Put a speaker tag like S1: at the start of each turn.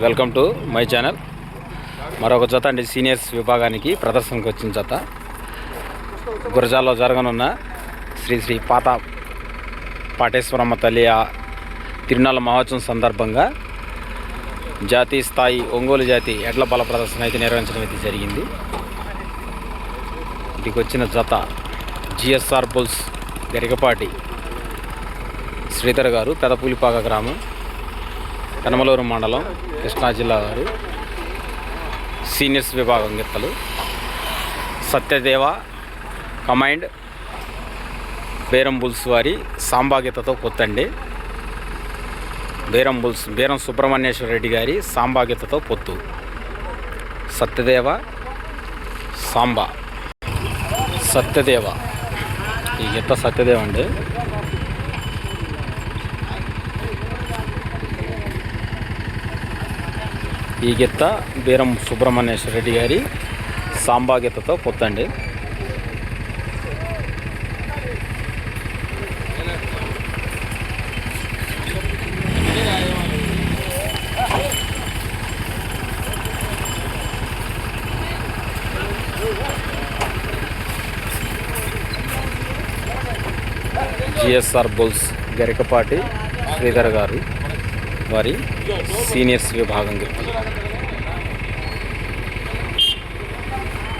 S1: Welcome to my channel. మరొక జత అంటే సీనియర్స్ విభాగానికి ప్రదర్శనకు వచ్చిన జత. గురజాల్లో జరగనున్న శ్రీ శ్రీ పాత పాటేశ్వరమ్మ తల్లి తిరునాళ్ళ మహోత్సవం సందర్భంగా జాతీయ స్థాయి ఒంగోలు జాతి ఎడ్ల బల ప్రదర్శన అయితే నిర్వహించడం అయితే జరిగింది. ఇదికి వచ్చిన జత జిఎస్ఆర్ బుల్స్ గరికపాటి శ్రీధర్ గారు పెదపులిపాక గ్రామం. కనమలూరు మండలం కృష్ణా జిల్లా వారు సీనియర్స్ విభాగం గీతలు సత్యదేవ కమైండ్ బేరం బుల్స్ వారి సాంబా పొత్తండి. బేరం బుల్స్ బేరం సుబ్రహ్మణ్యేశ్వర రెడ్డి గారి సాంబాగితతో పొత్తు. సత్యదేవ సాంబా సత్యదేవ. ఈ గీత సత్యదేవ అండి. ఈ గిత్త బీరం సుబ్రహ్మణ్యేశ్వర రెడ్డి గారి సాంబా గిత్తతో పొత్తండి జిఎస్ఆర్ బుల్స్ గరికపాటి శ్రీధర్ గారు. వారి సీనియర్స్ విభాగం గిత్తలు